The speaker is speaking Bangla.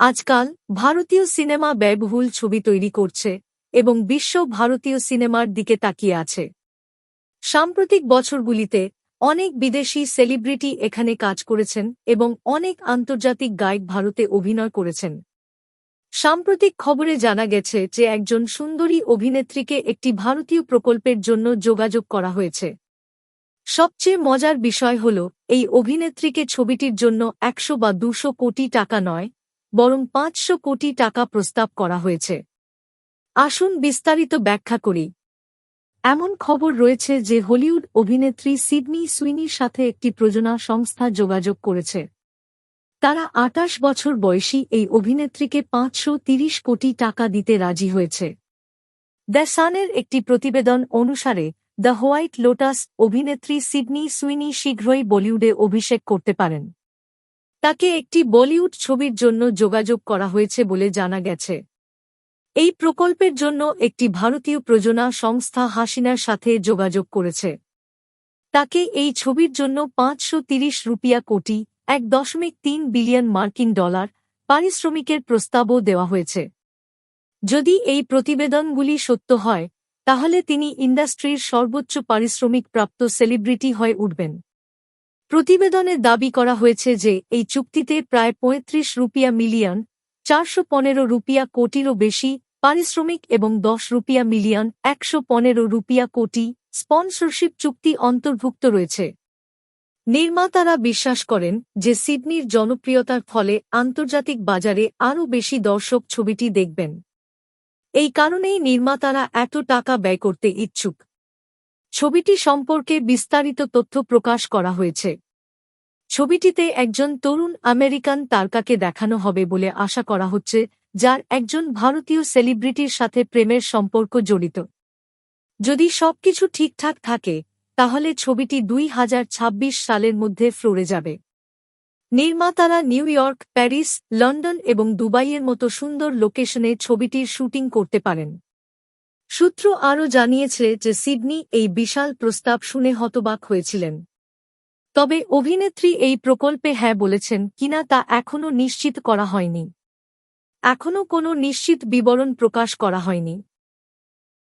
আজকাল ভারতীয় সিনেমা ব্যয়বহুল ছবি তৈরি করছে এবং বিশ্ব ভারতীয় সিনেমার দিকে তাকিয়ে আছে। সাম্প্রতিক বছরগুলিতে অনেক বিদেশি সেলিব্রিটি এখানে কাজ করেছেন এবং অনেক আন্তর্জাতিক গায়ক ভারতে অভিনয় করেছেন। সাম্প্রতিক খবরে জানা গেছে যে একজন সুন্দরী অভিনেত্রীকে একটি ভারতীয় প্রকল্পের জন্য যোগাযোগ করা হয়েছে। সবচেয়ে মজার বিষয় হল, এই অভিনেত্রীকে ছবিটির জন্য একশো বা দুশো কোটি টাকা নয় বরং পাঁচশো কোটি টাকা প্রস্তাব করা হয়েছে। আসুন বিস্তারিত ব্যাখ্যা করি। এমন খবর রয়েছে যে হলিউড অভিনেত্রী সিডনি সুইনির সাথে একটি প্রযোজনা সংস্থা যোগাযোগ করেছে। তারা আটাশ বছর বয়সী এই অভিনেত্রীকে পাঁচশো তিরিশ কোটি টাকা দিতে রাজি হয়েছে। দ্য সানের একটি প্রতিবেদন অনুসারে, দ্য হোয়াইট লোটাস অভিনেত্রী সিডনি সুইনি শীঘ্রই বলিউডে অভিষেক করতে পারেন। তাকে একটি বলিউড ছবির জন্য যোগাযোগ করা হয়েছে বলে জানা গেছে। এই প্রকল্পের জন্য একটি ভারতীয় প্রযোজনা সংস্থা হাসিনার সাথে যোগাযোগ করেছে। তাকে এই ছবির জন্য পাঁচশো তিরিশ রুপিয়া কোটি, এক দশমিক তিন বিলিয়ন মার্কিন ডলার পারিশ্রমিকের প্রস্তাবও দেওয়া হয়েছে। যদি এই প্রতিবেদনগুলি সত্য হয়, তাহলে তিনি ইন্ডাস্ট্রির সর্বোচ্চ পারিশ্রমিক প্রাপ্ত সেলিব্রিটি হয়ে উঠবেন। প্রতিবেদনে দাবি করা হয়েছে যে, এই চুক্তিতে প্রায় পঁয়ত্রিশ রুপিয়া মিলিয়ন, চারশো পনেরো রুপিয়া কোটিরও বেশি পারিশ্রমিক এবং দশ রুপিয়া মিলিয়ন, একশো পনেরো রুপিয়া কোটি স্পন্সরশিপ চুক্তি অন্তর্ভুক্ত রয়েছে। নির্মাতারা বিশ্বাস করেন যে, সিডনির জনপ্রিয়তার ফলে আন্তর্জাতিক বাজারে আরও বেশি দর্শক ছবিটি দেখবেন। এই কারণেই নির্মাতারা এত টাকা ব্যয় করতে ইচ্ছুক। ছবিটি সম্পর্কে বিস্তারিত তথ্য প্রকাশ করা হয়েছে। ছবিটিতে একজন তরুণ আমেরিকান তারকাকে দেখানো হবে বলে আশা করা হচ্ছে, যার একজন ভারতীয় সেলিব্রিটির সাথে প্রেমের সম্পর্ক জড়িত। যদি সবকিছু ঠিকঠাক থাকে, তাহলে ছবিটি দুই হাজার ছাব্বিশ সালের মধ্যে ফ্লোরে যাবে। নির্মাতারা নিউ ইয়র্ক, প্যারিস, লন্ডন এবং দুবাইয়ের মতো সুন্দর লোকেশনে ছবিটির শুটিং করতে পারেন। সূত্র আরও জানিয়েছে যে সিডনি এই বিশাল প্রস্তাব শুনে হতবাক হয়েছিলেন। তবে অভিনেত্রী এই প্রকল্পে হ্যাঁ বলেছেন কিনা তা এখনও নিশ্চিত করা হয়নি। এখনও কোনো নিশ্চিত বিবরণ প্রকাশ করা হয়নি।